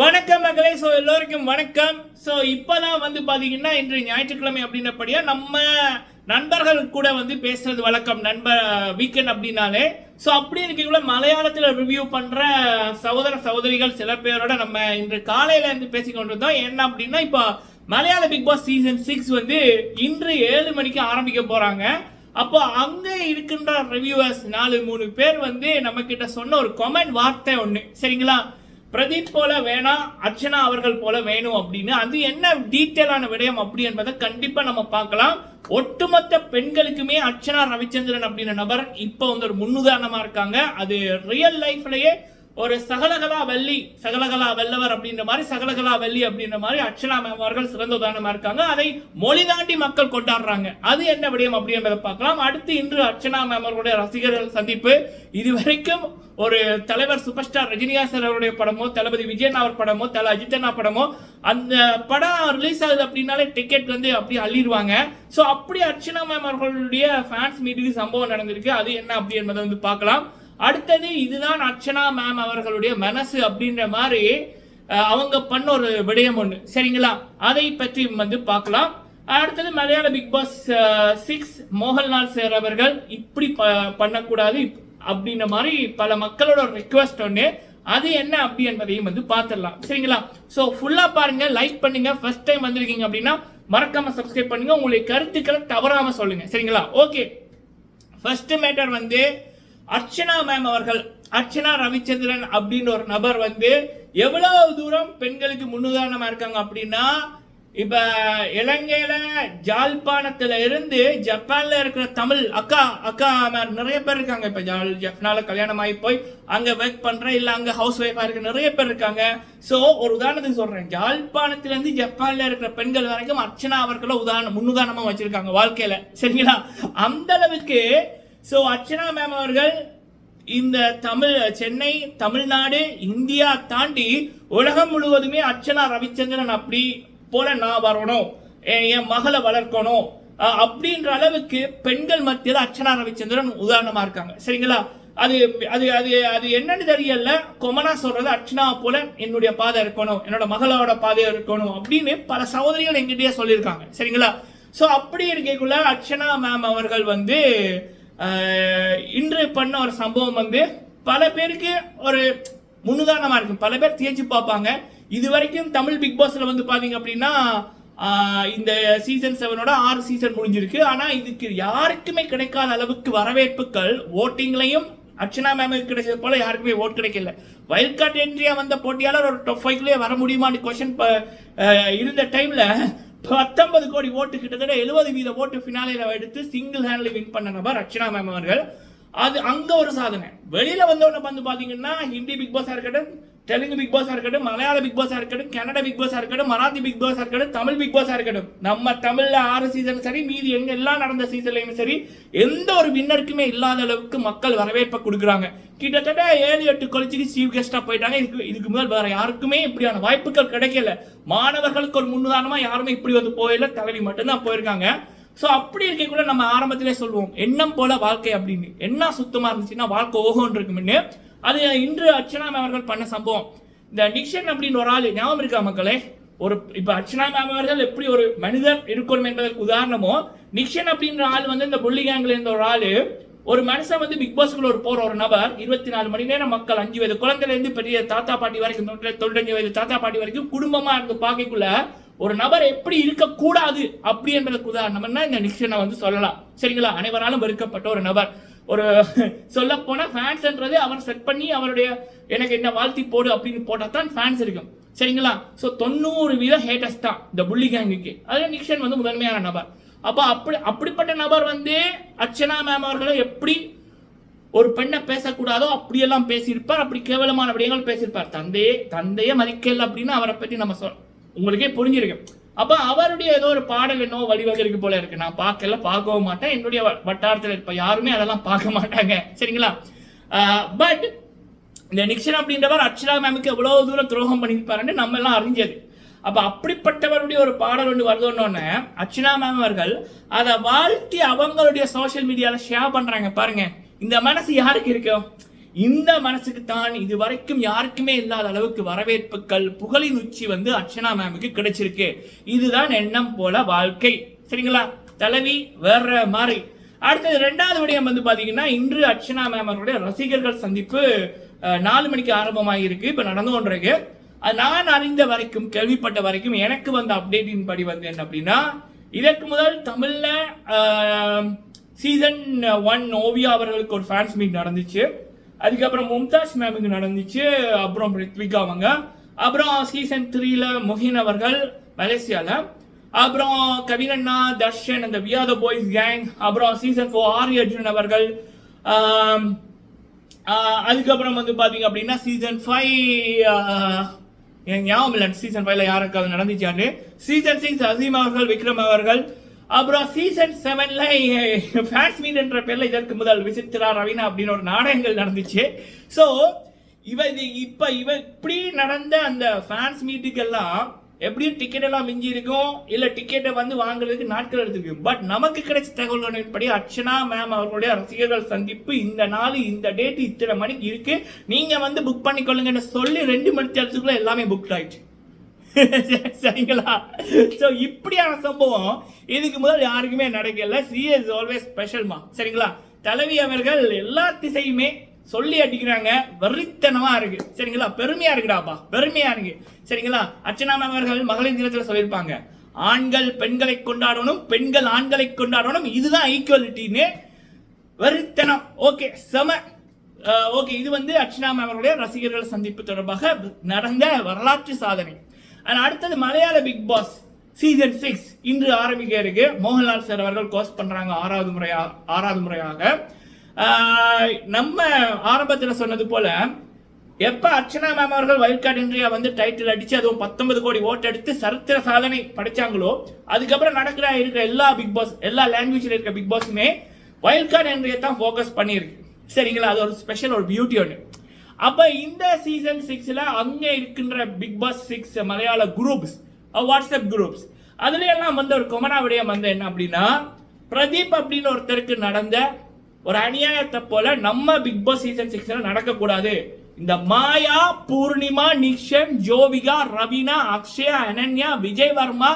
வணக்கம் மகளே ஸோ எல்லோருக்கும் வணக்கம். ஸோ இப்போதான் வந்து பார்த்தீங்கன்னா இன்று ஞாயிற்றுக்கிழமை அப்படின்னபடியா நம்ம நண்பர்கள் கூட வந்து பேசுறது வழக்கம். நண்பர் வீக்கெண்ட் அப்படின்னாலே. ஸோ அப்படி இருக்கக்குள்ள மலையாளத்தில் ரிவ்யூ பண்ணுற சகோதர சகோதரிகள் சில பேரோட நம்ம இன்று காலையில இருந்து பேசிக்கொண்டிருந்தோம் என்ன அப்படின்னா இப்போ மலையாள பிக் பாஸ் சீசன் சிக்ஸ் வந்து இன்று ஏழு மணிக்கு ஆரம்பிக்க போறாங்க. அப்போ அங்கே இருக்கின்ற ரிவ்யூவர்ஸ் நாலு மூணு பேர் வந்து நம்ம கிட்ட சொன்ன ஒரு கமெண்ட் வார்த்தை ஒன்று சரிங்களா? பிரதீப் போல வேணாம் அர்ச்சனா அவர்கள் போல வேணும் அப்படின்னு. அது என்ன டீட்டெயிலான விடயம் அப்படி என்பதை கண்டிப்பா நம்ம பார்க்கலாம். ஒட்டுமொத்த பெண்களுக்குமே அர்ச்சனா ரவிச்சந்திரன் அப்படின்ற நபர் இப்போ வந்து ஒரு முன்னுதாரணமா இருக்காங்க. அது ரியல் லைஃப்லயே ஒரு சகலகலா வள்ளி சகலகலா வெல்லவர் அப்படின்ற மாதிரி சகலகலா வள்ளி அப்படின்ற மாதிரி அர்ச்சனா மேம் அவர்கள் சிறந்த உதாரணமாக இருக்காங்க. அதை மொழி தாண்டி மக்கள் கொண்டாடுறாங்க. அது என்ன விடயம் அப்படின்றத பார்க்கலாம். அடுத்து இன்று அர்ச்சனா மேம் அவர்களுடைய ரசிகர்கள் சந்திப்பு. இதுவரைக்கும் ஒரு தலைவர் சூப்பர் ஸ்டார் ரஜினிகாசன் அவருடைய படமோ தளபதி விஜயன் அவர் படமோ தல அஜித்தனா படமோ அந்த படம் ரிலீஸ் ஆகுது அப்படின்னாலே டிக்கெட் வந்து அப்படியே அள்ளிடுவாங்க. ஸோ அப்படி அர்ச்சனா மேம் அவர்களுடைய ஃபேன்ஸ் மீட்டிங் சம்பவம் நடந்திருக்கு. அது என்ன அப்படி என்பதை வந்து பார்க்கலாம். அடுத்தது இதுதான் அர்ச்சனா மேம் அவர்களுடைய மனசு அப்படின்ற மாதிரி அவங்க பண்ண ஒரு விடயம் ஒன்று சரிங்களா? அதை பற்றி வந்து பார்க்கலாம். அடுத்தது மலையாள Bigg Boss six Mohanlal sir அவர்கள் இப்படி ப- பண்ணக்கூடாது அப்படின்ற மாதிரி பல மக்களோட ரிக்வஸ்ட் ஒன்று அது என்ன அப்படி என்பதையும் வந்து பார்த்துடலாம். சரிங்களா? ஸோ ஃபுல்லாக பாருங்க லைக் பண்ணுங்க. ஃபர்ஸ்ட் டைம் வந்திருக்கீங்க அப்படின்னா மறக்காம சப்ஸ்கிரைப் பண்ணுங்க. உங்களுடைய கருத்துக்களை தவறாம சொல்லுங்க. சரிங்களா? ஓகே ஃபர்ஸ்ட் மேட்டர் வந்து அர்ச்சனா மேம் அவர்கள் அர்ச்சனா ரவிச்சந்திரன் அப்படின்ற ஒரு நபர் வந்து எவ்வளவு தூரம் பெண்களுக்கு முன்னுதாரணமா இருக்காங்க அப்படின்னா இப்ப இலங்கையில ஜாழ்ப்பாணத்துல இருந்து ஜப்பான்ல இருக்கிற தமிழ் அக்கா அக்கா மேம் நிறைய பேர் இருக்காங்க. இப்ப ஜால் ஜப்னால கல்யாணம் ஆகி போய் அங்க ஒர்க் பண்ற இல்ல அங்க ஹவுஸ் ஒய்ஃபா இருக்க நிறைய பேர் இருக்காங்க. சோ ஒரு உதாரணத்துக்கு சொல்றேன். ஜாழ்ப்பாணத்துல இருந்து ஜப்பான்ல இருக்கிற பெண்கள் வரைக்கும் அர்ச்சனா அவர்களை உதாரணம் முன்னுதாரணமா வச்சிருக்காங்க வாழ்க்கையில. சரிங்களா? அந்த அளவுக்கு ஸோ அர்ச்சனா மேம் அவர்கள் இந்த தமிழ் சென்னை தமிழ்நாடு இந்தியா தாண்டி உலகம் முழுவதுமே அர்ச்சனா ரவிச்சந்திரன் அப்படி போல நான் வரணும் என் என் மகளை வளர்க்கணும் அப்படின்ற அளவுக்கு பெண்கள் மத்தியில் அர்ச்சனா ரவிச்சந்திரன் உதாரணமாக இருக்காங்க. சரிங்களா? அது அது அது அது என்னன்னு தெரியல. கொமனா சொல்றது அர்ச்சனா போல என்னுடைய பாதை இருக்கணும் என்னோட மகளோட பாதை இருக்கணும் அப்படின்னு பல சகோதரிகள் எங்கிட்டயே சொல்லியிருக்காங்க. சரிங்களா? ஸோ அப்படி இருக்கக்குள்ள அர்ச்சனா மேம் அவர்கள் வந்து இன்று பண்ண ஒரு சம்பவம் வந்து பல பேருக்கு ஒரு முன்னுதாரணமா இருக்கும் பல பேர் தேய்ச்சி பார்ப்பாங்க. இது வரைக்கும் தமிழ் பிக் பாஸ்ல வந்து பாத்தீங்க அப்படின்னா இந்த சீசன் செவனோட ஆறு சீசன் முடிஞ்சிருக்கு. ஆனா இதுக்கு யாருக்குமே கிடைக்காத அளவுக்கு வரவேற்புகள் ஓட்டிங்லையும் அர்ச்சனா மேமுக்கு கிடைச்சது போல யாருக்குமே ஓட் கிடைக்கல. வைல்ட் கார்டு என்ட்ரியா வந்த போட்டியாளர் ஒரு டொப் ஃபைவ்லேயே வர முடியுமான்னு கொஸ்டின் இருந்த டைம்ல பத்தொன்பது கோடி ஓட்டு கிட்டத்தட்ட எழுபது வீத ஓட்டு ஃபினாலில எடுத்து சிங்கிள் ஹேண்ட்ல வின் பண்ண நபர் அர்ச்சனா மேம் அவர்கள். அது அங்க ஒரு சாதனை. வெளியில வந்தவன வந்து பார்த்தீங்கன்னா ஹிந்தி பிக் பாஸாக இருக்கட்டும் தெலுங்கு பிக் பாஸாக இருக்கட்டும் மலையாள பிக் பாஸாக இருக்கட்டும் கன்னட பிக் பாஸாக இருக்கட்டும் மராத்தி பிக் பாஸாக இருக்கட்டும் தமிழ் பிக் பாஸாக இருக்கட்டும். நம்ம தமிழில் ஆறு சீசன் சரி மீதி எங்க எல்லாம் நடந்த சீசன்லையுமே சரி எந்த ஒரு வின்னருக்குமே இல்லாத அளவுக்கு மக்கள் வரவேற்பை கொடுக்குறாங்க. கிட்டத்தட்ட ஏழு எட்டு கொலைச்சிக்கு சீஃப் கெஸ்டாக போயிட்டாங்க. இதுக்கு இதுக்கு முதல் வேற யாருக்குமே இப்படியான வாய்ப்புகள் கிடைக்கல. மாணவர்களுக்கு ஒரு முன்னுதாரணமாக யாருமே இப்படி வந்து போயில தலைவி மட்டும்தான் போயிருக்காங்க. ஸோ அப்படி இருக்கக்குள்ள நம்ம ஆரம்பத்திலே சொல்லுவோம் எண்ணம் போல வாழ்க்கை அப்படின்னு. என்ன சுத்தமாக இருந்துச்சுன்னா வாழ்க்கை ஓகோன்னு இருக்கும்னு. அது இன்று அர்ச்சனா மேம் அவர்கள் பண்ண சம்பவம். இந்த நிக்ஷன் அப்படின்னு ஒரு ஆள் ஞாபகம் இருக்கா மக்களே? ஒரு இப்போ அர்ச்சனா மேம் அவர்கள் எப்படி ஒரு மனிதர் இருக்கணும் என்பதற்கு உதாரணமோ நிக்ஷன் அப்படின்ற ஆள் வந்து இந்த புள்ளி கேங்கில் இருந்த ஒரு ஆள் ஒரு மனுஷன் வந்து பிக் பாஸ்க்குள்ள ஒரு போற ஒரு நபர் இருபத்தி நாலு மணி நேரம் மக்கள் அஞ்சு வயது குழந்தையில இருந்து பெரிய தாத்தா பாட்டி வரைக்கும் தொண்ணூறு- தொண்ணூத்தஞ்சு வயது தாத்தா பாட்டி வரைக்கும் குடும்பமா இருந்து பார்க்கக்குள்ள ஒரு நபர் எப்படி இருக்கக்கூடாது அப்படி என்பதற்கு உதாரணம்னா இந்த நிக்ஷனை வந்து சொல்லலாம். சரிங்களா? அனைவராலும் வெறுக்கப்பட்ட ஒரு நபர். ஒரு சொல்ல போனால் ஃபேன்ஸ்ன்றது அவர் செட் பண்ணி அவருடைய எனக்கு என்ன வாழ்த்தி போடு அப்படின்னு போட்டால் தான் ஃபேன்ஸ் இருக்கும். சரிங்களா? ஸோ தொண்ணூறு வீத ஹேட்டர்ஸ் தான் இந்த புள்ளி கேங்குக்கு அதில் நிக்ஷன் வந்து முதன்மையான நபர். அப்போ அப்படி அப்படிப்பட்ட நபர் வந்து அர்ச்சனா மேம் அவர்களை எப்படி ஒரு பெண்ணை பேசக்கூடாதோ அப்படியெல்லாம் பேசியிருப்பார். அப்படி கேவலமான விடயங்கள் பேசியிருப்பார். தந்தையே தந்தையே மதிக்கல அப்படின்னு அவரை பற்றி நம்ம சொல் உங்களுக்கே புரிஞ்சிருக்கு அப்போ அவருடைய ஏதோ ஒரு பாடல் என்னவோ வழிவகை போல இருக்கு. நான் பார்க்கல பார்க்கவும் மாட்டேன். என்னுடைய வட்டாரத்தில் இருப்ப யாருமே அதெல்லாம் பார்க்க மாட்டாங்க. சரிங்களா? பட் இந்த நிக்ஷன் அப்படின்றவர் அர்ச்சனா மேமுக்கு எவ்வளோ தூரம் துரோகம் பண்ணியிருப்பாருன்னு நம்ம எல்லாம் அறிஞ்சது. அப்போ அப்படிப்பட்டவருடைய ஒரு பாடல் ஒன்று வருதுன்னொன்னே அர்ச்சனா மேம் அவர்கள் அதை வாழ்த்தி அவங்களுடைய சோஷியல் மீடியாவில் ஷேர் பண்ணுறாங்க பாருங்க. இந்த மனசு யாருக்கு இருக்கும் இந்த மனசுக்கு தான் இது வரைக்கும் யாருக்குமே இல்லாத அளவுக்கு வரவேற்புகள் புகழின் உச்சி வந்து அர்ச்சனா மேமுக்கு கிடைச்சிருக்கு. இதுதான் எண்ணம் போல வாழ்க்கை. சரிங்களா? தலைவி வேற மாதிரி. அடுத்தது ரெண்டாவது விடயம் வந்து பாத்தீங்கன்னா இன்று அர்ச்சனா மேம் அவருடைய ரசிகர்கள் சந்திப்பு நாலு மணிக்கு ஆரம்பமாகிருக்கு இப்ப நடந்து கொண்டிருக்கு. அது நான் அறிந்த வரைக்கும் கேள்விப்பட்ட வரைக்கும் எனக்கு வந்த அப்டேட்டின் படி வந்து என்ன அப்படின்னா இதற்கு முதல் தமிழ்ல சீசன் ஒன் ஓவியா அவர்களுக்கு ஒரு ஃபேன்ஸ் மீட் நடந்துச்சு. அதுக்கப்புறம் மும்தாஜ் மேமுக்கு நடந்துச்சு. அப்புறம் ரித்விகா அவங்க அப்புறம் சீசன் த்ரீல முகின் அவர்கள் மலேசியால. அப்புறம் கவினண்ணா தர்ஷன் அந்த வியாத பாய்ஸ் கேங் அப்புறம் சீசன் ஃபோர் ஆரி அர்ஜுன் அவர்கள். அதுக்கப்புறம் வந்து பாத்தீங்க அப்படின்னா சீசன் ஃபைவ் எனக்கு ஞாபகம் இல்லை. சீசன் ஃபைவ்ல யாருக்காவது நடந்துச்சான்னு சீசன் சிக்ஸ் அசீம் அவர்கள் விக்ரம் அவர்கள். அப்புறம் சீசன் செவன்ல ஃபேன்ஸ் என்ற பேர்ல இதற்கு முதல் விசித்ரா ரவீனா அப்படின்னு ஒரு நாடகங்கள் நடந்துச்சு. ஸோ இவ இது இப்ப இவ இப்படி நடந்த அந்த ஃபேன்ஸ் மீட்டுக்கெல்லாம் எப்படியும் டிக்கெட் எல்லாம் மிஞ்சி இருக்கும் இல்ல டிக்கெட்டை வந்து வாங்குறதுக்கு நாட்கள் எடுத்துருக்கு? பட் நமக்கு கிடைச்ச தகவல்களின்படி அர்ச்சனா மேம் அவர்களுடைய ரசிகர்கள் சந்திப்பு இந்த நாள் இந்த டேட் இத்தனை மணிக்கு இருக்கு. நீங்க வந்து புக் பண்ணிக்கொள்ளுங்கன்னு சொல்லி ரெண்டு மணி நேரத்துக்குள்ள எல்லாமே புக் ஆயிடுச்சு. சரிங்களா? ஸோ இப்படியான சம்பவம் இதுக்கு முதல் யாருக்குமே நடக்கல. சிஎஸ் ஆல்வேஸ் ஸ்பெஷல்மா சரிங்களா? தலைவி அவர்கள் எல்லா திசையுமே சொல்லி அடிக்கிறாங்க. வெறித்தனமா இருக்கு. சரிங்களா? பெருமையா இருக்குடாப்பா பெருமையா இருக்கு. சரிங்களா? அர்ச்சனா மேம் அவர்கள் மகளிர் தினத்தில் சொல்லியிருப்பாங்க. ஆண்கள் பெண்களை கொண்டாடணும் பெண்கள் ஆண்களை கொண்டாடணும். இதுதான் ஈக்குவலிட்டின்னு வெறித்தனம். ஓகே செம. Uh, ஓகே இது வந்து அர்ச்சனா மேம் அவர்களுடைய ரசிகர்கள் சந்திப்பு தொடர்பாக நடந்த வரலாற்று சாதனை. அண்ட் அடுத்தது மலையாள பிக் பாஸ் சீசன் சிக்ஸ் இன்று ஆரம்பிக்க இருக்கு. மோகன்லால் சார் அவர்கள் கோஸ் பண்றாங்க ஆறாவது முறையாக ஆறாவது முறையாக. நம்ம ஆரம்பத்தில் சொன்னது போல எப்ப அர்ச்சனா மேம் அவர்கள் வைல்ட் கார்டு இன்றைய வந்து டைட்டில் அடிச்சு அதுவும் பத்தொன்பது கோடி ஓட்டு எடுத்து சரித்திர சாதனை படைச்சாங்களோ அதுக்கப்புறம் நடக்கிற இருக்கிற எல்லா பிக் பாஸ் எல்லா லாங்குவேஜில் இருக்க பிக் பாஸுமே வைல்ட் கார்டு இன்றைய தான் ஃபோக்கஸ் பண்ணியிருக்கு. சரிங்களா? அது ஒரு ஸ்பெஷல் ஒரு பியூட்டி ஒன்று அப்ப இந்த சீசன் சிக்ஸ்ல அங்க இருக்கின்ற பிக் பாஸ் சிக்ஸ் மலையாள குரூப்ஸ் வாட்ஸ்அப் குரூப்ஸ் அதுல எல்லாம் வந்து ஒரு கொமனா விடயம் வந்து என்ன அப்படின்னா பிரதீப் அப்படின்னு ஒருத்தருக்கு நடந்த ஒரு அநியாயத்தை போல நம்ம பிக் பாஸ் சீசன் சிக்ஸ்ல நடக்கக்கூடாது. இந்த மாயா பூர்ணிமா நிக்ஷன் ஜோவிகா ரவீனா அக்ஷயா அனன்யா விஜய் வர்மா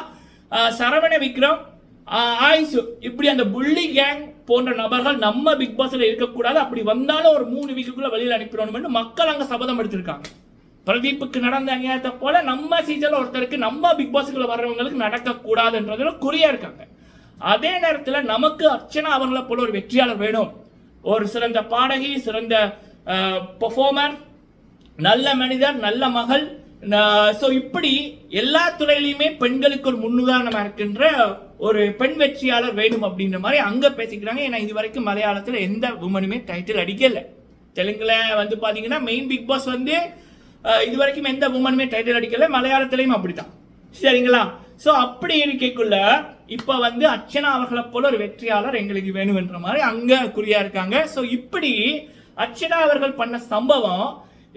சரவண விக்ரம் ஆஹ் ஆயுசு இப்படி அந்த புள்ளி கேங் போன்ற நபர்கள் நம்ம பிக் பாஸ்ல இருக்கக்கூடாது. அப்படி வந்தாலும் ஒரு மூணு வீக்குக்குள்ள வெளியில் அனுப்பிடணும்னு மக்கள் அங்கே சபதம் எடுத்திருக்காங்க. பிரதீப்புக்கு நடந்த அநியாயத்தை போல நம்ம சீசன்ல ஒருத்தருக்கு நம்ம பிக் பாஸ்க்குள்ள வர்றவங்களுக்கு நடக்கக்கூடாதுன்றதுல குறியா இருக்காங்க. அதே நேரத்தில் நமக்கு அர்ச்சனா அவர்களை போல ஒரு வெற்றியாளர் வேணும். ஒரு சிறந்த பாடகி சிறந்த பர்ஃபார்மர் நல்ல மனிதர் நல்ல மகள் ஸோ இப்படி எல்லா துறையிலையுமே பெண்களுக்கு ஒரு முன்னுதாரணமாக இருக்கின்ற ஒரு பெண் வெற்றியாளர் வேணும் அப்படின்ற மாதிரி அங்கே பேசிக்கிறாங்க. ஏன்னா இது வரைக்கும் மலையாளத்தில் எந்த உமனுமே டைட்டில் அடிக்கலை. தெலுங்கில் வந்து பார்த்தீங்கன்னா மெயின் பிக் பாஸ் வந்து இது வரைக்கும் எந்த உமனுமே டைட்டில் அடிக்கலை. மலையாளத்திலையும் அப்படித்தான். சரிங்களா? ஸோ அப்படி இருக்கைக்குள்ள இப்போ வந்து அர்ச்சனா அவர்களை போல ஒரு வெற்றியாளர் எங்களுக்கு வேணும்ன்ற மாதிரி அங்கே குறியாக இருக்காங்க. ஸோ இப்படி அர்ச்சனா அவர்கள் பண்ண சம்பவம்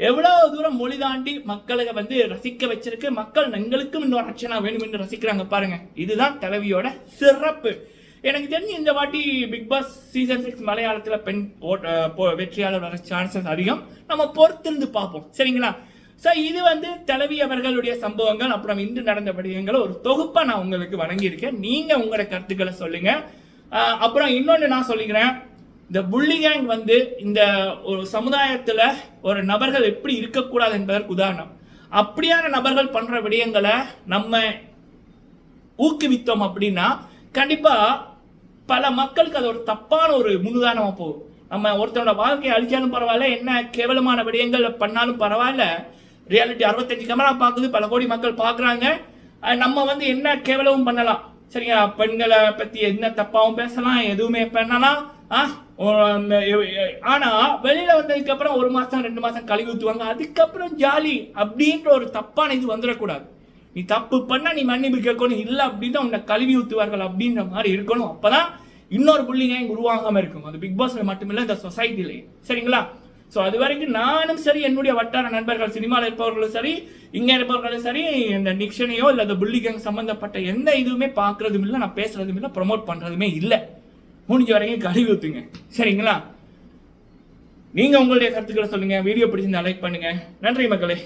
எவ்வளவு தூரம் மொழி தாண்டி மக்களை வந்து ரசிக்க வச்சிருக்கு மக்கள் எங்களுக்கும் இன்னொரு அர்ச்சனா வேணும் என்று ரசிக்கிறாங்க பாருங்க. இதுதான் தலைவியோட சிறப்பு. எனக்கு தெரிஞ்சு இந்த வாட்டி பிக் பாஸ் சீசன் சிக்ஸ் மலையாளத்துல பெண் வெற்றியாளர் வர சான்சஸ் அதிகம். நம்ம பொறுத்திருந்து பார்ப்போம். சரிங்களா? ஸோ இது வந்து தலைவி அவர்களுடைய சம்பவங்கள். அப்புறம் இன்று நடந்த விடயங்களை ஒரு தொகுப்பா நான் உங்களுக்கு வழங்கியிருக்கேன். நீங்க உங்களோட கருத்துக்களை சொல்லுங்க. அப்புறம் இன்னொன்னு நான் சொல்லிக்கிறேன். இந்த புள்ளி கேங் வந்து இந்த ஒரு சமுதாயத்தில் ஒரு நபர்கள் எப்படி இருக்கக்கூடாது என்பதற்கு உதாரணம். அப்படியான நபர்கள் பண்ணுற விடயங்களை நம்ம ஊக்குவித்தோம் அப்படின்னா கண்டிப்பாக பல மக்களுக்கு அது ஒரு தப்பான ஒரு முன்னுதாரணமாக போகும். நம்ம ஒருத்தனோட வாழ்க்கையை அழிச்சாலும் பரவாயில்ல என்ன கேவலமான விடயங்கள் பண்ணாலும் பரவாயில்ல. ரியாலிட்டி அறுபத்தஞ்சு கேமரா பார்க்குது பல கோடி மக்கள் பார்க்குறாங்க. நம்ம வந்து என்ன கேவலமும் பண்ணலாம். சரியா பெண்களை பற்றி என்ன தப்பாகவும் பேசலாம் எதுவுமே பண்ணலாம். ஆ, உம், எ- ஆனா வெளியில வந்ததுக்கு அப்புறம் ஒரு மாசம் ரெண்டு மாசம் கழுவி ஊற்றுவாங்க அதுக்கப்புறம் ஜாலி அப்படின்ற ஒரு தப்பான இது வந்துடக்கூடாது. நீ தப்பு பண்ணா நீ மன்னிப்பு கேட்கணும். இல்லை அப்படின்னா உன்னை கழுவி ஊற்றுவார்கள் அப்படின்ற மாதிரி இருக்கணும். அப்பதான் இன்னொரு புள்ளிங்க உருவாகாம இருக்கும்? அது பிக் பாஸ்ல மட்டுமில்ல இந்த சொசைட்டிலேயே சரிங்களா? ஸோ அது வரைக்கும் நானும் சரி என்னுடைய வட்டார நண்பர்கள் சினிமாவில் இருப்பவர்களும் சரி இங்கே இருப்பவர்களும் சரி இந்த நிக்ஷனையோ இல்லை அந்த புள்ளி கேங் எந்த இதுவுமே பார்க்கறதும் இல்லை நான் பேசுறதும் இல்லை ப்ரொமோட் பண்ணுறதுமே இல்லை. முடிஞ்ச வரைக்கும் கழுவி ஊற்றுங்க சரிங்களா? நீங்கள் உங்களுடைய கருத்துக்களை சொல்லுங்கள் வீடியோ பிடிச்சிருந்து லைக் பண்ணுங்கள் நன்றி மக்களே.